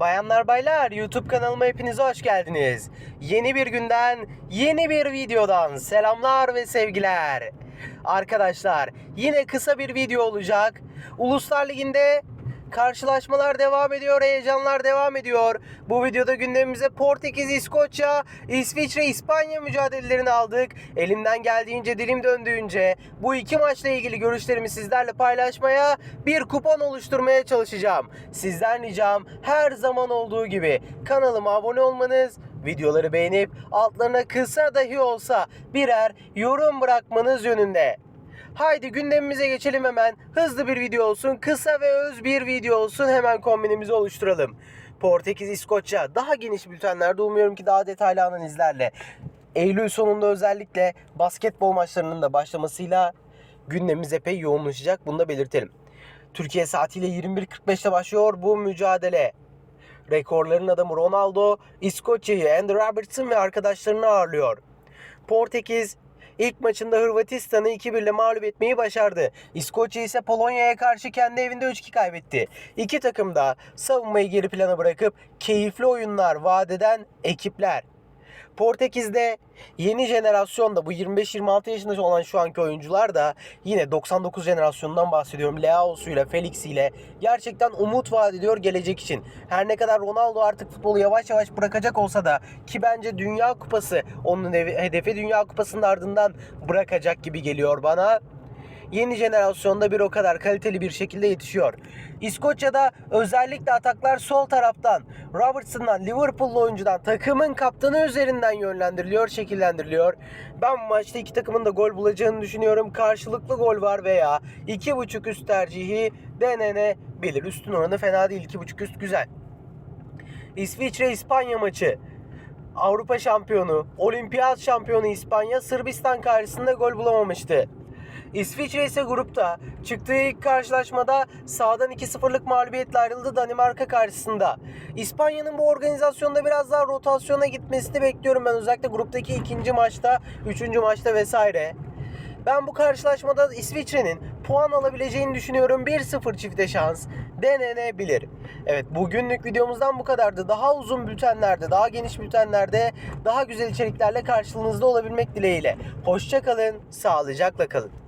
Bayanlar baylar YouTube kanalıma hepiniz hoş geldiniz. Yeni bir günden, yeni bir videodan selamlar ve sevgiler. Arkadaşlar yine kısa bir video olacak. Uluslar Ligi'nde karşılaşmalar devam ediyor, heyecanlar devam ediyor. Bu videoda gündemimize Portekiz, İskoçya, İsviçre, İspanya mücadelelerini aldık. Elimden geldiğince, dilim döndüğünce bu iki maçla ilgili görüşlerimi sizlerle paylaşmaya, bir kupon oluşturmaya çalışacağım. Sizden ricam her zaman olduğu gibi kanalıma abone olmanız, videoları beğenip altlarına kısa dahi olsa birer yorum bırakmanız yönünde. Haydi gündemimize geçelim hemen. Hızlı bir video olsun, kısa ve öz bir video olsun. Hemen kombinimizi oluşturalım. Portekiz, İskoçya daha geniş bültenlerde umuyorum ki daha detaylı analizlerle. Eylül sonunda özellikle basketbol maçlarının da başlamasıyla gündemimiz epey yoğunlaşacak. Bunu da belirtelim. Türkiye saatiyle 21.45'te başlıyor bu mücadele. Rekorların adamı Ronaldo, İskoçya'yı Andy Robertson ve arkadaşlarını ağırlıyor. Portekiz ilk maçında Hırvatistan'ı 2-1 ile mağlup etmeyi başardı. İskoçya ise Polonya'ya karşı kendi evinde 3-2 kaybetti. İki takım da savunmayı geri plana bırakıp keyifli oyunlar vaat eden ekipler. Portekiz'de yeni jenerasyonda bu 25-26 yaşında olan şu anki oyuncular da yine 99 jenerasyonundan bahsediyorum. Leao'suyla, Felix'iyle gerçekten umut vaat ediyor gelecek için. Her ne kadar Ronaldo artık futbolu yavaş yavaş bırakacak olsa da ki bence Dünya Kupası onun hedefi Dünya Kupası'nın ardından bırakacak gibi geliyor bana yeni jenerasyonda bir o kadar kaliteli bir şekilde yetişiyor. İskoçya'da özellikle ataklar sol taraftan Robertson'dan Liverpool'lu oyuncudan takımın kaptanı üzerinden yönlendiriliyor, şekillendiriliyor. Ben bu maçta iki takımın da gol bulacağını düşünüyorum. Karşılıklı gol var veya 2.5 üst tercihi denenebilir. Üstün oranı fena değil. 2.5 üst güzel. İsviçre-İspanya maçı. Avrupa şampiyonu, olimpiyat şampiyonu İspanya Sırbistan karşısında gol bulamamıştı. İsviçre ise grupta çıktığı ilk karşılaşmada sağdan 2-0'lık mağlubiyetle ayrıldı Danimarka karşısında. İspanya'nın bu organizasyonda biraz daha rotasyona gitmesini bekliyorum ben özellikle gruptaki ikinci maçta, üçüncü maçta vesaire. Ben bu karşılaşmada İsviçre'nin puan alabileceğini düşünüyorum. 1-0 çifte şans denenebilir. Evet bugünlük videomuzdan bu kadardı. Daha uzun bültenlerde, daha geniş bültenlerde, daha güzel içeriklerle karşınızda olabilmek dileğiyle. Hoşçakalın, sağlıcakla kalın.